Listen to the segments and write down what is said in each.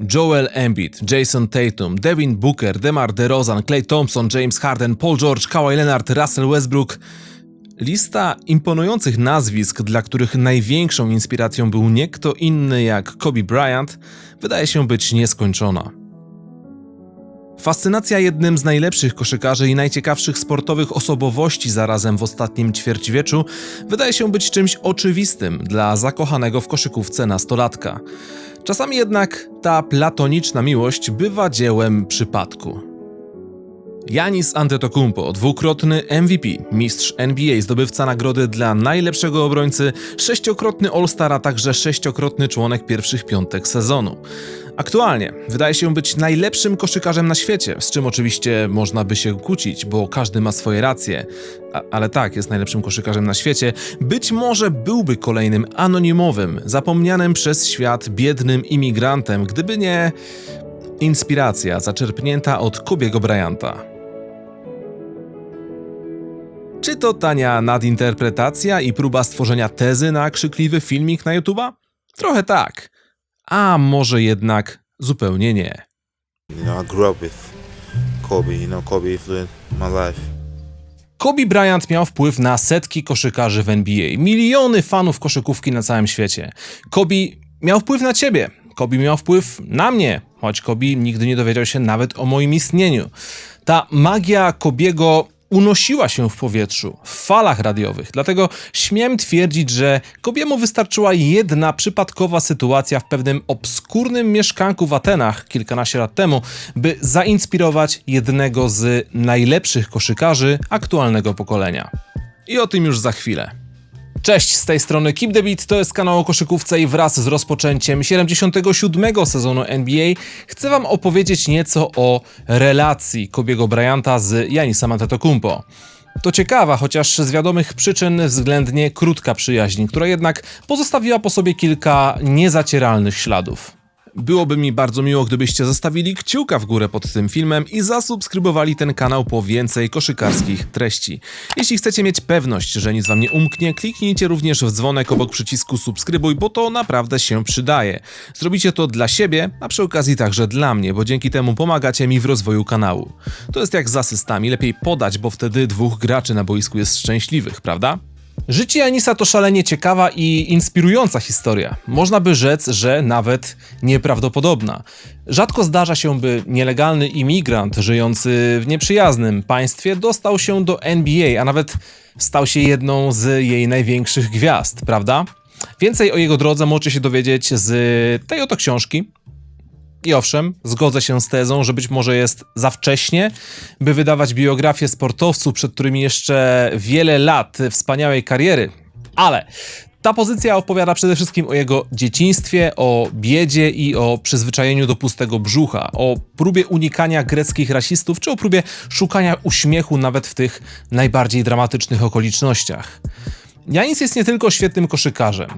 Joel Embiid, Jason Tatum, Devin Booker, DeMar DeRozan, Klay Thompson, James Harden, Paul George, Kawhi Leonard, Russell Westbrook. Lista imponujących nazwisk, dla których największą inspiracją był nie kto inny jak Kobe Bryant, wydaje się być nieskończona. Fascynacja jednym z najlepszych koszykarzy i najciekawszych sportowych osobowości zarazem w ostatnim ćwierćwieczu wydaje się być czymś oczywistym dla zakochanego w koszykówce nastolatka. Czasami jednak ta platoniczna miłość bywa dziełem przypadku. Janis Antetokounmpo, dwukrotny MVP, mistrz NBA, zdobywca nagrody dla najlepszego obrońcy, sześciokrotny All-Star, a także sześciokrotny członek pierwszych piątek sezonu. Aktualnie wydaje się być najlepszym koszykarzem na świecie, z czym oczywiście można by się kłócić, bo każdy ma swoje racje. A, ale tak, jest najlepszym koszykarzem na świecie. Być może byłby kolejnym anonimowym, zapomnianym przez świat biednym imigrantem, gdyby nie inspiracja zaczerpnięta od Kobiego Bryanta. Czy to tania nadinterpretacja i próba stworzenia tezy na krzykliwy filmik na YouTube'a? Trochę tak. A może jednak zupełnie nie. Kobe Bryant miał wpływ na setki koszykarzy w NBA, miliony fanów koszykówki na całym świecie. Kobe miał wpływ na ciebie. Kobe miał wpływ na mnie, choć Kobe nigdy nie dowiedział się nawet o moim istnieniu. Ta magia Kobiego unosiła się w powietrzu, w falach radiowych. Dlatego śmiem twierdzić, że Kobiemu wystarczyła jedna przypadkowa sytuacja w pewnym obskurnym mieszkanku w Atenach kilkanaście lat temu, by zainspirować jednego z najlepszych koszykarzy aktualnego pokolenia. I o tym już za chwilę. Cześć, z tej strony Keep the Beat, to jest kanał o koszykówce i wraz z rozpoczęciem 77. sezonu NBA chcę wam opowiedzieć nieco o relacji Kobiego Bryanta z Janisem Antetokounmpo. To ciekawa, chociaż z wiadomych przyczyn względnie krótka przyjaźń, która jednak pozostawiła po sobie kilka niezacieralnych śladów. Byłoby mi bardzo miło, gdybyście zostawili kciuka w górę pod tym filmem i zasubskrybowali ten kanał po więcej koszykarskich treści. Jeśli chcecie mieć pewność, że nic wam nie umknie, kliknijcie również w dzwonek obok przycisku subskrybuj, bo to naprawdę się przydaje. Zrobicie to dla siebie, a przy okazji także dla mnie, bo dzięki temu pomagacie mi w rozwoju kanału. To jest jak z asystami, lepiej podać, bo wtedy dwóch graczy na boisku jest szczęśliwych, prawda? Życie Janisa to szalenie ciekawa i inspirująca historia. Można by rzec, że nawet nieprawdopodobna. Rzadko zdarza się, by nielegalny imigrant żyjący w nieprzyjaznym państwie dostał się do NBA, a nawet stał się jedną z jej największych gwiazd, prawda? Więcej o jego drodze możecie się dowiedzieć z tej oto książki, i owszem, zgodzę się z tezą, że być może jest za wcześnie, by wydawać biografię sportowców, przed którymi jeszcze wiele lat wspaniałej kariery. Ale ta pozycja opowiada przede wszystkim o jego dzieciństwie, o biedzie i o przyzwyczajeniu do pustego brzucha, o próbie unikania greckich rasistów, czy o próbie szukania uśmiechu nawet w tych najbardziej dramatycznych okolicznościach. Janis jest nie tylko świetnym koszykarzem.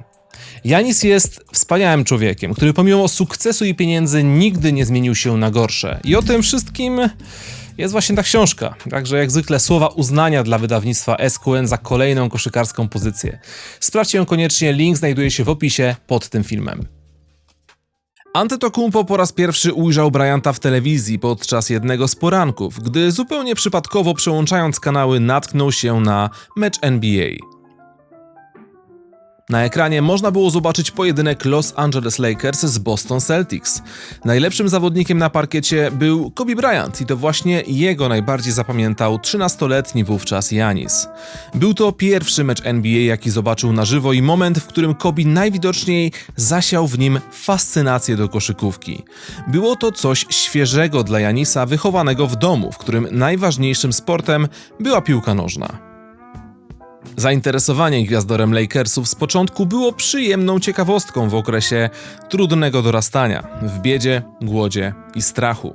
Janis jest wspaniałym człowiekiem, który pomimo sukcesu i pieniędzy nigdy nie zmienił się na gorsze. I o tym wszystkim jest właśnie ta książka. Także jak zwykle słowa uznania dla wydawnictwa SQN za kolejną koszykarską pozycję. Sprawdźcie ją koniecznie, link znajduje się w opisie pod tym filmem. Antetokounmpo po raz pierwszy ujrzał Bryanta w telewizji podczas jednego z poranków, gdy zupełnie przypadkowo przełączając kanały natknął się na mecz NBA. Na ekranie można było zobaczyć pojedynek Los Angeles Lakers z Boston Celtics. Najlepszym zawodnikiem na parkiecie był Kobe Bryant i to właśnie jego najbardziej zapamiętał 13-letni wówczas Janis. Był to pierwszy mecz NBA, jaki zobaczył na żywo i moment, w którym Kobe najwidoczniej zasiał w nim fascynację do koszykówki. Było to coś świeżego dla Janisa, wychowanego w domu, w którym najważniejszym sportem była piłka nożna. Zainteresowanie gwiazdorem Lakersów z początku było przyjemną ciekawostką w okresie trudnego dorastania, w biedzie, głodzie i strachu.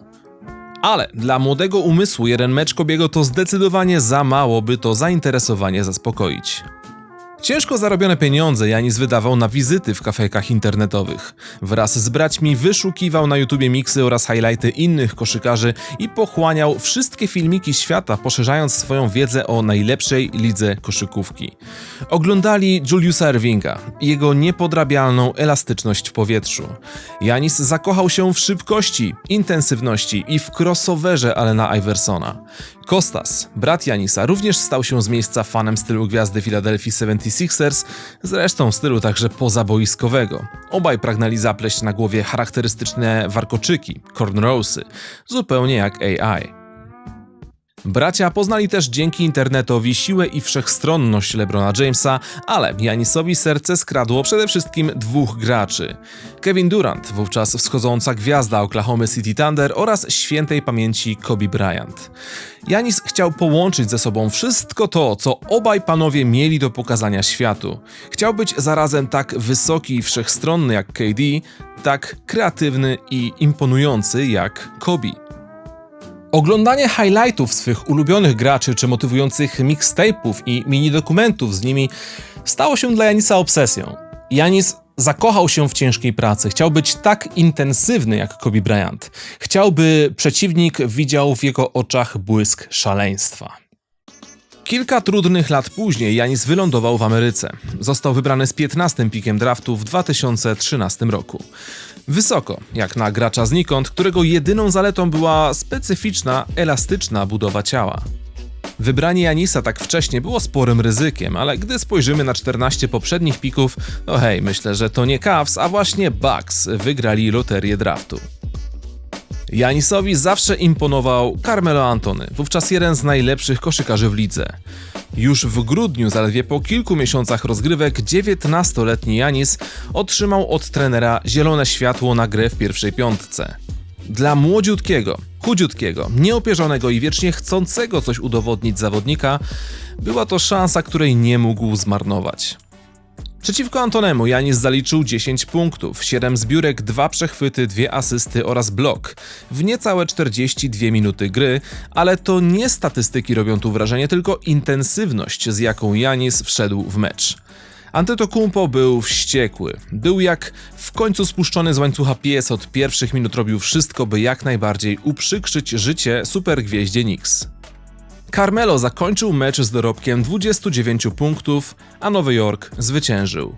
Ale dla młodego umysłu jeden mecz Kobiego to zdecydowanie za mało, by to zainteresowanie zaspokoić. Ciężko zarobione pieniądze Janis wydawał na wizyty w kafejkach internetowych. Wraz z braćmi wyszukiwał na YouTubie miksy oraz highlighty innych koszykarzy i pochłaniał wszystkie filmiki świata, poszerzając swoją wiedzę o najlepszej lidze koszykówki. Oglądali Juliusa Ervinga i jego niepodrabialną elastyczność w powietrzu. Janis zakochał się w szybkości, intensywności i w crossoverze Alena Iversona. Kostas, brat Janisa, również stał się z miejsca fanem stylu gwiazdy Philadelphia 76ers, zresztą stylu także pozaboiskowego. Obaj pragnęli zapleść na głowie charakterystyczne warkoczyki, cornrowsy, zupełnie jak AI. Bracia poznali też dzięki internetowi siłę i wszechstronność LeBrona Jamesa, ale Janisowi serce skradło przede wszystkim dwóch graczy. Kevin Durant, wówczas wschodząca gwiazda Oklahoma City Thunder oraz świętej pamięci Kobe Bryant. Janis chciał połączyć ze sobą wszystko to, co obaj panowie mieli do pokazania światu. Chciał być zarazem tak wysoki i wszechstronny jak KD, tak kreatywny i imponujący jak Kobe. Oglądanie highlightów swych ulubionych graczy czy motywujących mixtape'ów i mini dokumentów z nimi stało się dla Janisa obsesją. Janis zakochał się w ciężkiej pracy, chciał być tak intensywny jak Kobe Bryant. Chciał, by przeciwnik widział w jego oczach błysk szaleństwa. Kilka trudnych lat później Janis wylądował w Ameryce. Został wybrany z 15 pikiem draftu w 2013 roku. Wysoko, jak na gracza znikąd, którego jedyną zaletą była specyficzna, elastyczna budowa ciała. Wybranie Janisa tak wcześnie było sporym ryzykiem, ale gdy spojrzymy na 14 poprzednich pików, to hej, myślę, że to nie Cavs, a właśnie Bucks wygrali loterię draftu. Janisowi zawsze imponował Carmelo Antony, wówczas jeden z najlepszych koszykarzy w lidze. Już w grudniu, zaledwie po kilku miesiącach rozgrywek, 19-letni Janis otrzymał od trenera zielone światło na grę w pierwszej piątce. Dla młodziutkiego, chudziutkiego, nieopierzonego i wiecznie chcącego coś udowodnić zawodnika, była to szansa, której nie mógł zmarnować. Przeciwko Antonemu Janis zaliczył 10 punktów, 7 zbiórek, 2 przechwyty, 2 asysty oraz blok w niecałe 42 minuty gry, ale to nie statystyki robią tu wrażenie, tylko intensywność, z jaką Janis wszedł w mecz. Antetokounmpo był wściekły. Był jak w końcu spuszczony z łańcucha pies od pierwszych minut robił wszystko, by jak najbardziej uprzykrzyć życie supergwieździe Knicks. Carmelo zakończył mecz z dorobkiem 29 punktów, a Nowy Jork zwyciężył.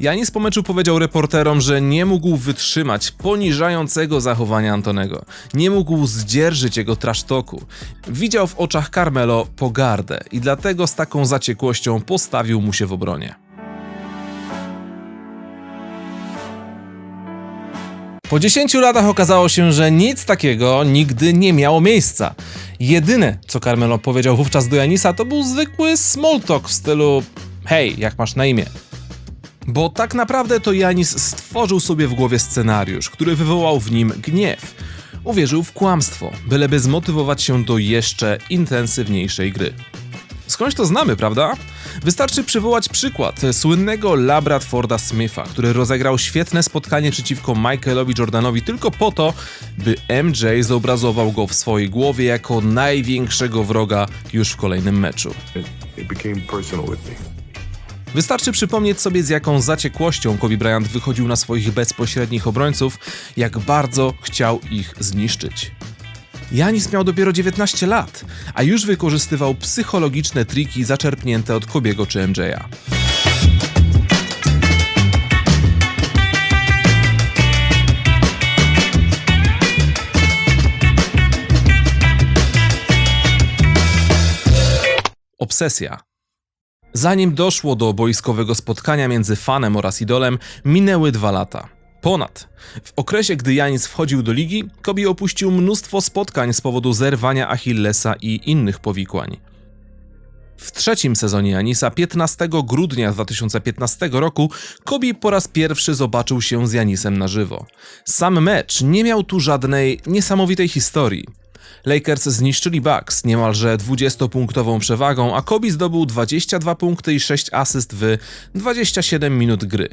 Janis po meczu powiedział reporterom, że nie mógł wytrzymać poniżającego zachowania Antonego. Nie mógł zdzierżyć jego trasztoku. Widział w oczach Carmelo pogardę i dlatego z taką zaciekłością postawił mu się w obronie. Po 10 latach okazało się, że nic takiego nigdy nie miało miejsca. Jedyne, co Carmelo powiedział wówczas do Janisa, to był zwykły small talk w stylu hej, jak masz na imię? Bo tak naprawdę to Janis stworzył sobie w głowie scenariusz, który wywołał w nim gniew. Uwierzył w kłamstwo, byleby zmotywować się do jeszcze intensywniejszej gry. Skądś to znamy, prawda? Wystarczy przywołać przykład słynnego Labradforda Smitha, który rozegrał świetne spotkanie przeciwko Michaelowi Jordanowi tylko po to, by MJ zobrazował go w swojej głowie jako największego wroga już w kolejnym meczu. Wystarczy przypomnieć sobie, z jaką zaciekłością Kobe Bryant wychodził na swoich bezpośrednich obrońców, jak bardzo chciał ich zniszczyć. Janis miał dopiero 19 lat, a już wykorzystywał psychologiczne triki zaczerpnięte od Kobiego czy MJ'a. Obsesja. Zanim doszło do boiskowego spotkania między fanem oraz idolem, minęły dwa lata. Ponad. W okresie, gdy Janis wchodził do ligi, Kobe opuścił mnóstwo spotkań z powodu zerwania Achillesa i innych powikłań. W trzecim sezonie Janisa, 15 grudnia 2015 roku, Kobe po raz pierwszy zobaczył się z Janisem na żywo. Sam mecz nie miał tu żadnej niesamowitej historii. Lakers zniszczyli Bucks niemalże 20-punktową przewagą, a Kobe zdobył 22 punkty i 6 asyst w 27 minut gry.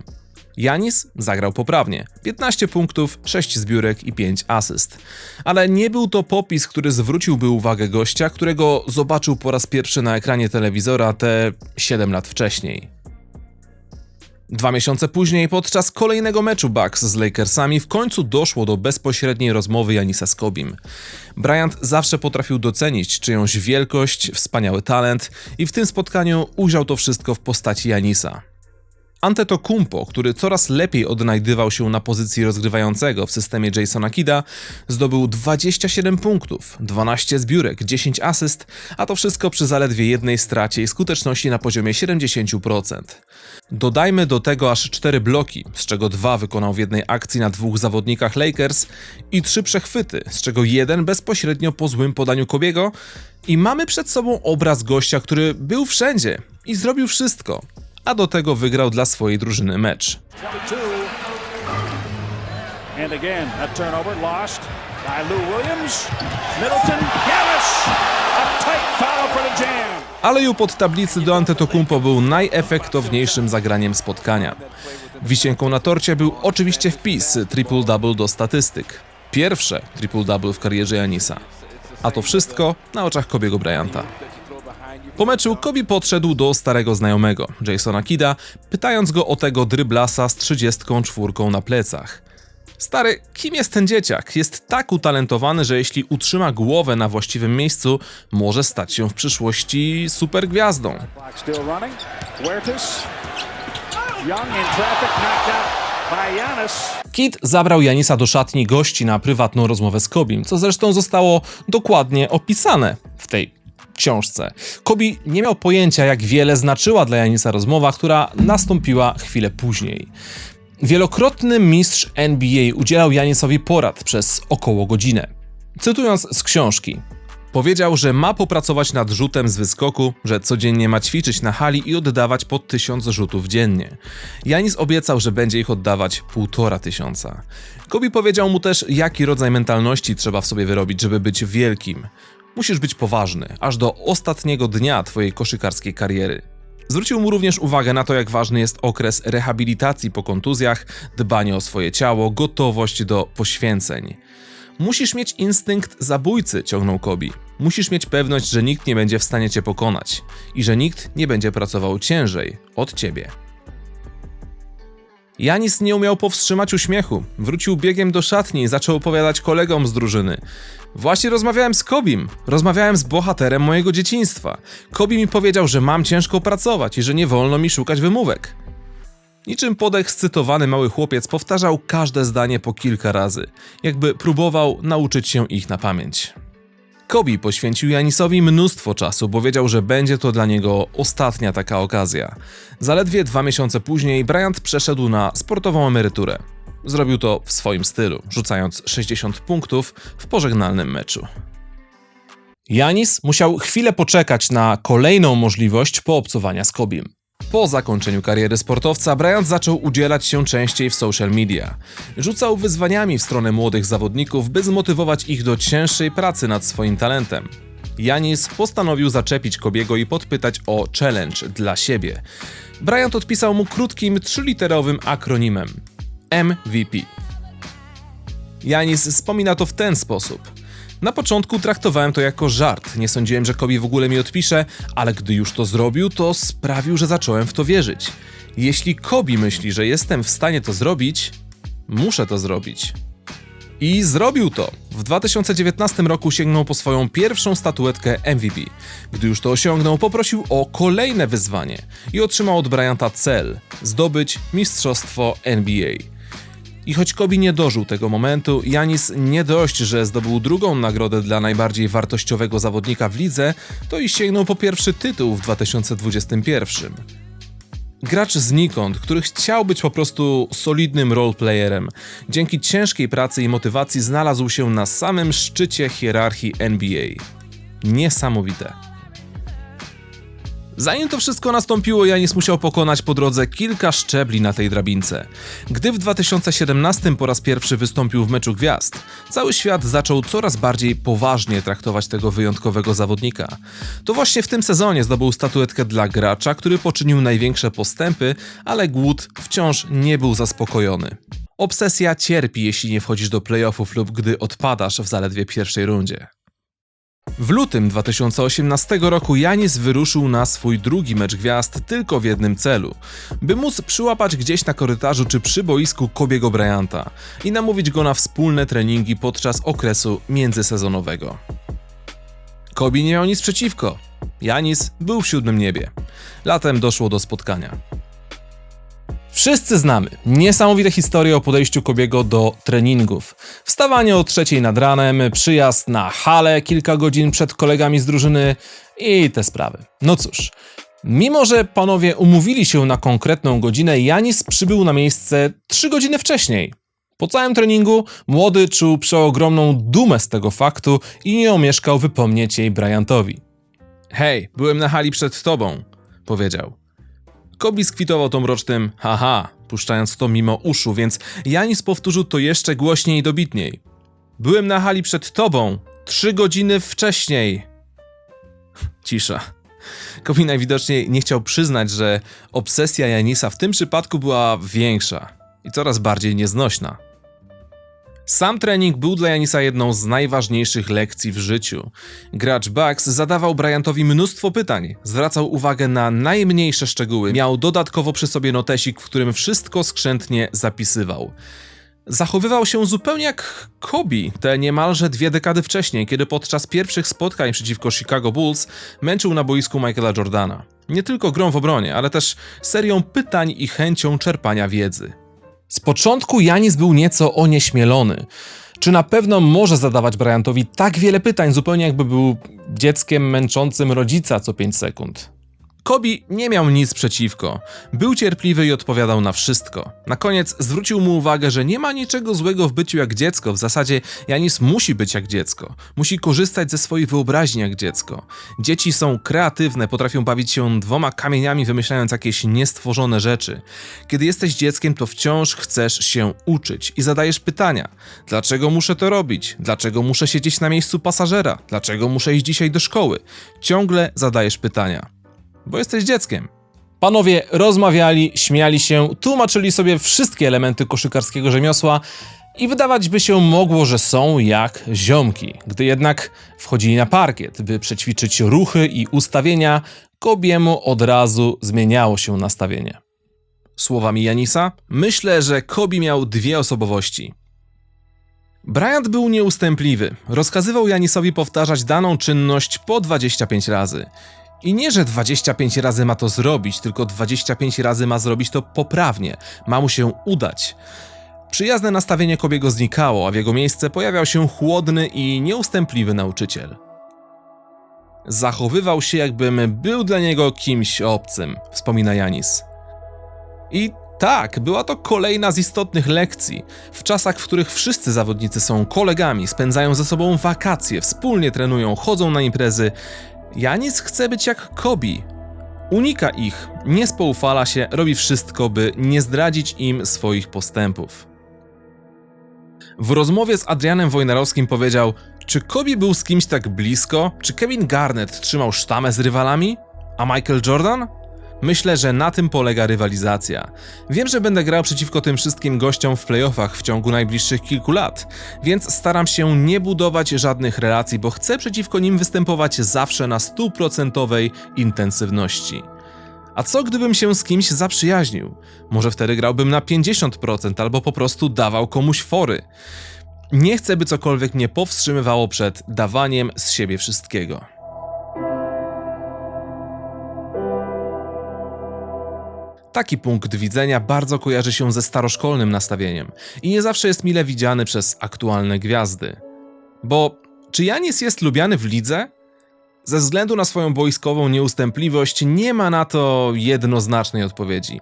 Janis zagrał poprawnie. 15 punktów, 6 zbiórek i 5 asyst. Ale nie był to popis, który zwróciłby uwagę gościa, którego zobaczył po raz pierwszy na ekranie telewizora te 7 lat wcześniej. Dwa miesiące później, podczas kolejnego meczu Bucks z Lakersami, w końcu doszło do bezpośredniej rozmowy Janisa z Kobim. Bryant zawsze potrafił docenić czyjąś wielkość, wspaniały talent i w tym spotkaniu ujrzał to wszystko w postaci Janisa. Antetokounmpo, który coraz lepiej odnajdywał się na pozycji rozgrywającego w systemie Jasona Kida, zdobył 27 punktów, 12 zbiórek, 10 asyst, a to wszystko przy zaledwie jednej stracie i skuteczności na poziomie 70%. Dodajmy do tego aż 4 bloki, z czego dwa wykonał w jednej akcji na dwóch zawodnikach Lakers i trzy przechwyty, z czego jeden bezpośrednio po złym podaniu Kobiego i mamy przed sobą obraz gościa, który był wszędzie i zrobił wszystko, a do tego wygrał dla swojej drużyny mecz. 22. And again, a turnover lost by Lou Williams. Middleton, Yanis! A tight foul for the jam. Ale pod tablicy do Antetokounmpo był najefektowniejszym zagraniem spotkania. Wisienką na torcie był oczywiście wpis triple-double do statystyk. Pierwsze triple-double w karierze Janisa. A to wszystko na oczach Kobiego Bryanta. Po meczu Kobe podszedł do starego znajomego, Jasona Kida, pytając go o tego dryblasa z 34 na plecach. Stary, kim jest ten dzieciak? Jest tak utalentowany, że jeśli utrzyma głowę na właściwym miejscu, może stać się w przyszłości supergwiazdą. Kid zabrał Janisa do szatni gości na prywatną rozmowę z Kobim, co zresztą zostało dokładnie opisane w tej książce. Kobi nie miał pojęcia, jak wiele znaczyła dla Janisa rozmowa, która nastąpiła chwilę później. Wielokrotny mistrz NBA udzielał Janisowi porad przez około godzinę. Cytując z książki, Powiedział, że ma popracować nad rzutem z wyskoku, że codziennie ma ćwiczyć na hali i oddawać po tysiąc rzutów dziennie. Janis obiecał, że będzie ich oddawać półtora tysiąca. Kobi powiedział mu też, jaki rodzaj mentalności trzeba w sobie wyrobić, żeby być wielkim. Musisz być poważny, aż do ostatniego dnia twojej koszykarskiej kariery. Zwrócił mu również uwagę na to, jak ważny jest okres rehabilitacji po kontuzjach, dbanie o swoje ciało, gotowość do poświęceń. Musisz mieć instynkt zabójcy, ciągnął Kobi. Musisz mieć pewność, że nikt nie będzie w stanie cię pokonać i że nikt nie będzie pracował ciężej od ciebie. Janis nie umiał powstrzymać uśmiechu. Wrócił biegiem do szatni i zaczął opowiadać kolegom z drużyny. Właśnie rozmawiałem z Kobim. Rozmawiałem z bohaterem mojego dzieciństwa. Kobi mi powiedział, że mam ciężko pracować i że nie wolno mi szukać wymówek. Niczym podekscytowany mały chłopiec powtarzał każde zdanie po kilka razy, jakby próbował nauczyć się ich na pamięć. Kobi poświęcił Janisowi mnóstwo czasu, bo wiedział, że będzie to dla niego ostatnia taka okazja. Zaledwie dwa miesiące później Bryant przeszedł na sportową emeryturę. Zrobił to w swoim stylu, rzucając 60 punktów w pożegnalnym meczu. Janis musiał chwilę poczekać na kolejną możliwość poobcowania z Kobim. Po zakończeniu kariery sportowca Bryant zaczął udzielać się częściej w social media. Rzucał wyzwaniami w stronę młodych zawodników, by zmotywować ich do cięższej pracy nad swoim talentem. Janis postanowił zaczepić Kobiego i podpytać o challenge dla siebie. Bryant odpisał mu krótkim, trzyliterowym akronimem MVP. Janis wspomina to w ten sposób. Na początku traktowałem to jako żart, nie sądziłem, że Kobe w ogóle mi odpisze, ale gdy już to zrobił, to sprawił, że zacząłem w to wierzyć. Jeśli Kobe myśli, że jestem w stanie to zrobić, muszę to zrobić. I zrobił to. W 2019 roku sięgnął po swoją pierwszą statuetkę MVP. Gdy już to osiągnął, poprosił o kolejne wyzwanie i otrzymał od Bryanta cel zdobyć mistrzostwo NBA. I choć Kobi nie dożył tego momentu, Janis nie dość, że zdobył drugą nagrodę dla najbardziej wartościowego zawodnika w lidze, to i sięgnął po pierwszy tytuł w 2021. Gracz znikąd, który chciał być po prostu solidnym roleplayerem, dzięki ciężkiej pracy i motywacji znalazł się na samym szczycie hierarchii NBA. Niesamowite. Zanim to wszystko nastąpiło, Janis musiał pokonać po drodze kilka szczebli na tej drabince. Gdy w 2017 po raz pierwszy wystąpił w meczu gwiazd, cały świat zaczął coraz bardziej poważnie traktować tego wyjątkowego zawodnika. To właśnie w tym sezonie zdobył statuetkę dla gracza, który poczynił największe postępy, ale głód wciąż nie był zaspokojony. Obsesja cierpi, jeśli nie wchodzisz do playoffów lub gdy odpadasz w zaledwie pierwszej rundzie. W lutym 2018 roku Janis wyruszył na swój drugi mecz gwiazd tylko w jednym celu, by móc przyłapać gdzieś na korytarzu czy przy boisku Kobiego Bryanta i namówić go na wspólne treningi podczas okresu międzysezonowego. Kobi nie miał nic przeciwko. Janis był w siódmym niebie. Latem doszło do spotkania. Wszyscy znamy niesamowite historie o podejściu Kobiego do treningów. Wstawanie o trzeciej nad ranem, przyjazd na halę kilka godzin przed kolegami z drużyny i te sprawy. No cóż, mimo że panowie umówili się na konkretną godzinę, Janis przybył na miejsce trzy godziny wcześniej. Po całym treningu młody czuł przeogromną dumę z tego faktu i nie omieszkał wypomnieć jej Bryantowi. Hej, byłem na hali przed tobą, powiedział. Kobi skwitował to mrocznym haha, puszczając to mimo uszu, więc Janis powtórzył to jeszcze głośniej i dobitniej. Byłem na hali przed tobą, trzy godziny wcześniej. Cisza. Kobi najwidoczniej nie chciał przyznać, że obsesja Janisa w tym przypadku była większa i coraz bardziej nieznośna. Sam trening był dla Janisa jedną z najważniejszych lekcji w życiu. Gracz Bucks zadawał Bryantowi mnóstwo pytań, zwracał uwagę na najmniejsze szczegóły, miał dodatkowo przy sobie notesik, w którym wszystko skrzętnie zapisywał. Zachowywał się zupełnie jak Kobe, te niemalże dwie dekady wcześniej, kiedy podczas pierwszych spotkań przeciwko Chicago Bulls męczył na boisku Michaela Jordana. Nie tylko grą w obronie, ale też serią pytań i chęcią czerpania wiedzy. Z początku Janis był nieco onieśmielony. Czy na pewno może zadawać Bryantowi tak wiele pytań, zupełnie jakby był dzieckiem męczącym rodzica co 5 sekund? Kobi nie miał nic przeciwko. Był cierpliwy i odpowiadał na wszystko. Na koniec zwrócił mu uwagę, że nie ma niczego złego w byciu jak dziecko. W zasadzie Janis musi być jak dziecko. Musi korzystać ze swojej wyobraźni jak dziecko. Dzieci są kreatywne, potrafią bawić się dwoma kamieniami, wymyślając jakieś niestworzone rzeczy. Kiedy jesteś dzieckiem, to wciąż chcesz się uczyć i zadajesz pytania. Dlaczego muszę to robić? Dlaczego muszę siedzieć na miejscu pasażera? Dlaczego muszę iść dzisiaj do szkoły? Ciągle zadajesz pytania bo jesteś dzieckiem. Panowie rozmawiali, śmiali się, tłumaczyli sobie wszystkie elementy koszykarskiego rzemiosła i wydawać by się mogło, że są jak ziomki. Gdy jednak wchodzili na parkiet, by przećwiczyć ruchy i ustawienia, Kobiemu od razu zmieniało się nastawienie. Słowami Janisa, myślę, że Kobi miał dwie osobowości. Bryant był nieustępliwy. Rozkazywał Janisowi powtarzać daną czynność po 25 razy. I nie, że 25 razy ma to zrobić, tylko 25 razy ma zrobić to poprawnie, ma mu się udać. Przyjazne nastawienie Kobiego znikało, a w jego miejsce pojawiał się chłodny i nieustępliwy nauczyciel. Zachowywał się, jakbym był dla niego kimś obcym, wspomina Janis. I tak, była to kolejna z istotnych lekcji. W czasach, w których wszyscy zawodnicy są kolegami, spędzają ze sobą wakacje, wspólnie trenują, chodzą na imprezy, Janis chce być jak Kobi. Unika ich, nie spoufala się, robi wszystko, by nie zdradzić im swoich postępów. W rozmowie z Adrianem Wojnarowskim powiedział: Czy Kobi był z kimś tak blisko? Czy Kevin Garnett trzymał sztamę z rywalami? A Michael Jordan? Myślę, że na tym polega rywalizacja. Wiem, że będę grał przeciwko tym wszystkim gościom w playoffach w ciągu najbliższych kilku lat, więc staram się nie budować żadnych relacji, bo chcę przeciwko nim występować zawsze na stuprocentowej intensywności. A co gdybym się z kimś zaprzyjaźnił? Może wtedy grałbym na 50% albo po prostu dawał komuś fory. Nie chcę, by cokolwiek mnie powstrzymywało przed dawaniem z siebie wszystkiego. Taki punkt widzenia bardzo kojarzy się ze staroszkolnym nastawieniem i nie zawsze jest mile widziany przez aktualne gwiazdy. Bo czy Janis jest lubiany w lidze? Ze względu na swoją boiskową nieustępliwość nie ma na to jednoznacznej odpowiedzi.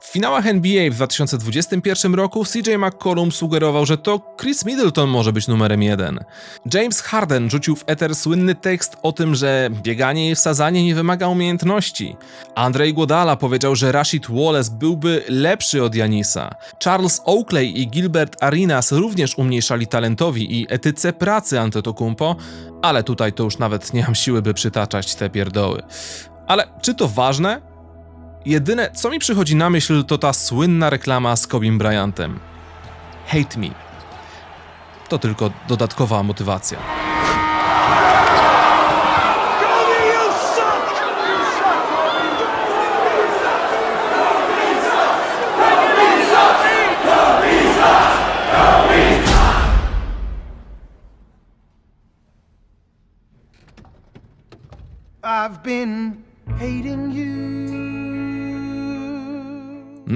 W finałach NBA w 2021 roku CJ McCollum sugerował, że to Chris Middleton może być numerem jeden. James Harden rzucił w eter słynny tekst o tym, że bieganie i wsadzanie nie wymaga umiejętności. Andrzej Godala powiedział, że Rashid Wallace byłby lepszy od Janisa. Charles Oakley i Gilbert Arenas również umniejszali talentowi i etyce pracy Antetokounmpo, ale tutaj to już nawet nie mam siły, by przytaczać te pierdoły. Ale czy to ważne? Jedyne, co mi przychodzi na myśl, to ta słynna reklama z Kobim Bryantem. Hate me. To tylko dodatkowa motywacja.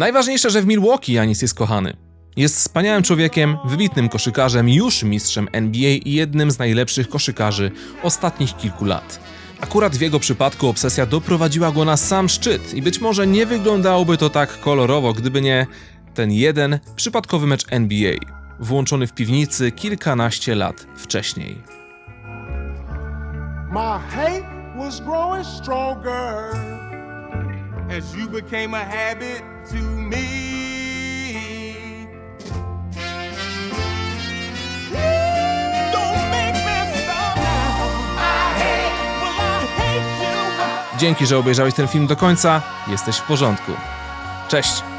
Najważniejsze, że w Milwaukee Janis jest kochany. Jest wspaniałym człowiekiem, wybitnym koszykarzem, już mistrzem NBA i jednym z najlepszych koszykarzy ostatnich kilku lat. Akurat w jego przypadku obsesja doprowadziła go na sam szczyt i być może nie wyglądałoby to tak kolorowo, gdyby nie ten jeden przypadkowy mecz NBA, włączony w piwnicy kilkanaście lat wcześniej. My hate was growing stronger as you became a habit to me. Dzięki, że obejrzałeś ten film do końca. Jesteś w porządku. Cześć!